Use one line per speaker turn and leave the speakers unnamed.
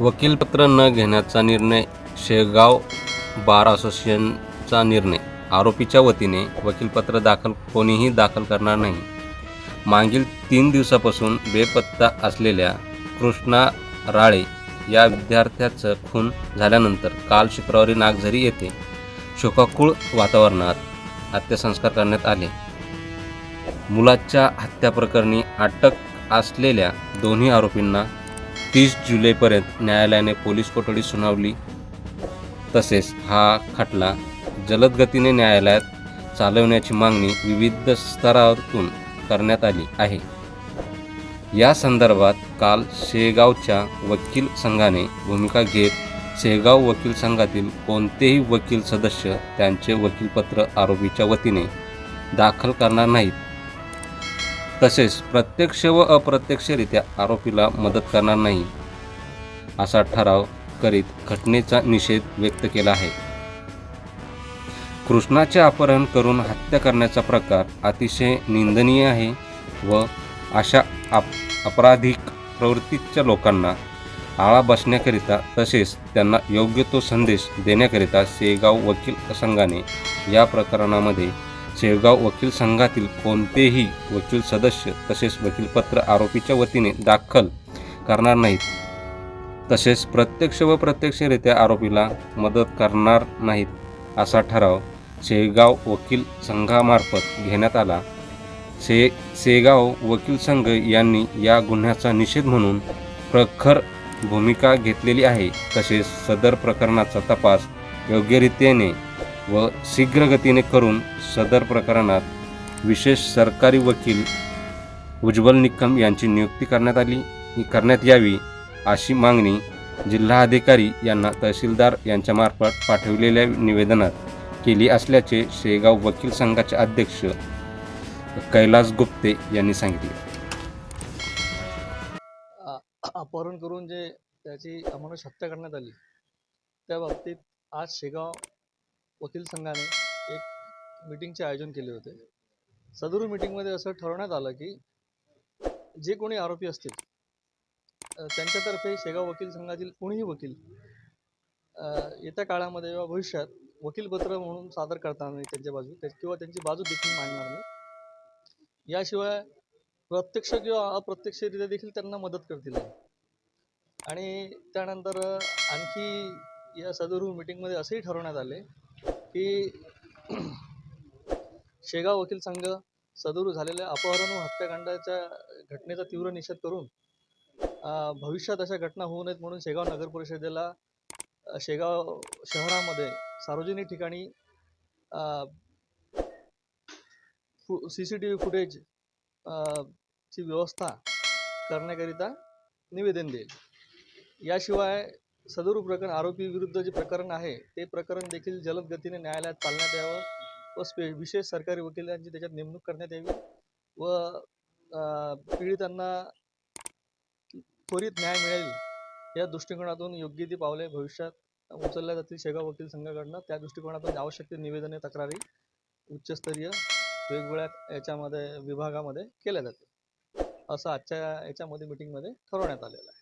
वकीलपत्र न घेण्याचा निर्णय शेगाव बार असोसिएशनचा निर्णय. आरोपीच्या वतीने वकीलपत्र दाखल कोणीही दाखल करणार नाही. मागील तीन दिवसापासून बेपत्ता असलेल्या कृष्णा राळे या विद्यार्थ्याचं खून झाल्यानंतर काल शुक्रवारी नागझरी येथे शोकाकुळ वातावरणात अत्यसंस्कार करण्यात आले. मुलाच्या हत्याप्रकरणी अटक असलेल्या दोन्ही आरोपींना तीस जुलैपर्यंत न्यायालयाने पोलीस कोठडी सुनावली. तसेच हा खटला जलद गतीने न्यायालयात चालवण्याची मागणी विविध स्तरातून करण्यात आली आहे. या संदर्भात काल शेगावच्या वकील संघाने भूमिका घेत शेगाव वकील संघातील कोणतेही वकील सदस्य त्यांचे वकीलपत्र आरोपीच्या वतीने दाखल करणार नाहीत. तसेच प्रत्यक्ष व अप्रत्यक्षरित्या आरोपीला मदत करणार नाही असा ठराव करीत घटनेचा निषेध व्यक्त केला आहे. कृष्णाचे अपहरण करून हत्या करण्याचा प्रकार अतिशय निंदनीय आहे व अशा आप अपराधिक प्रवृत्तीच्या लोकांना आळा बसण्याकरिता तसेच त्यांना योग्य तो संदेश देण्याकरिता सेगाव वकील संघाने या प्रकरणामध्ये शेगाव वकील संघातील कोणतेही वकील सदस्य तसेच वकीलपत्र आरोपीच्या वतीने दाखल करणार नाहीत. तसेच प्रत्यक्ष व प्रत्यक्षरित्या आरोपीला मदत करणार नाहीत असा ठराव शेगाव वकील संघामार्फत घेण्यात आला. शे शेगाव वकील संघ यांनी या गुन्ह्याचा निषेध म्हणून प्रखर भूमिका घेतलेली आहे. तसेच सदर प्रकरणाचा तपास योग्यरीतीने व शीघ्रगतीने करून सदर प्रकरणात विशेष सरकारी वकील उज्ज्वल निकम यांची नियुक्ती करण्यात आली. करण्यात यावी अशी मागणी जिल्हाधिकारी यांना तहसीलदार यांच्यामार्फत पाठविलेल्या निवेदनात केली असल्याचे शेगाव वकील संघाचे अध्यक्ष कैलास गुप्ते यांनी सांगितले.
अपहरण करून जे त्याची अमानुष हत्या करण्यात आली त्या बाबतीत आज शेगाव वकील संघाने एक मीटिंगचे आयोजन केले होते. सदरू मीटिंगमध्ये असं ठरवण्यात आलं की जे कोणी आरोपी असतील त्यांच्यातर्फे शेगाव वकील संघातील कोणीही वकील येत्या काळामध्ये किंवा भविष्यात वकीलपत्र म्हणून सादर करताना नाही त्यांच्या बाजू त्या- किंवा त्यांची बाजू देखील मांडणार नाही. याशिवाय प्रत्यक्ष किंवा अप्रत्यक्षरित्या देखील त्यांना मदत करतील आणि त्यानंतर आणखी या सदरू मीटिंगमध्ये असंही ठरवण्यात आले की शेगाव वकील संघ सदरू झालेल्या अपहरण व हत्याकांडाच्या घटनेचा तीव्र निषेध करून भविष्यात अशा घटना होऊ नयेत म्हणून शेगाव नगर परिषदेला शेगाव शहरामध्ये सार्वजनिक ठिकाणी C C T V footage ची व्यवस्था करण्याकरिता निवेदन देईल. याशिवाय सदरू प्रकरण आरोपी विरुद्ध जे प्रकरण आहे ते प्रकरण देखील जलद गतीने न्यायालयात चालण्यात यावं व स्पे विशेष सरकारी वकिलांची त्याच्यात नेमणूक करण्यात यावी व पीडितांना त्वरित न्याय मिळेल या दृष्टिकोनातून योग्य ती पावले भविष्यात उचलल्या जातील शेगाव वकील संघाकडनं. त्या दृष्टिकोनातून आवश्यक ते निवेदने तक्रारी उच्चस्तरीय वेगवेगळ्या याच्यामध्ये विभागामध्ये केल्या जातील. असं आजच्या याच्यामध्ये मीटिंगमध्ये ठरवण्यात आलेलं आहे.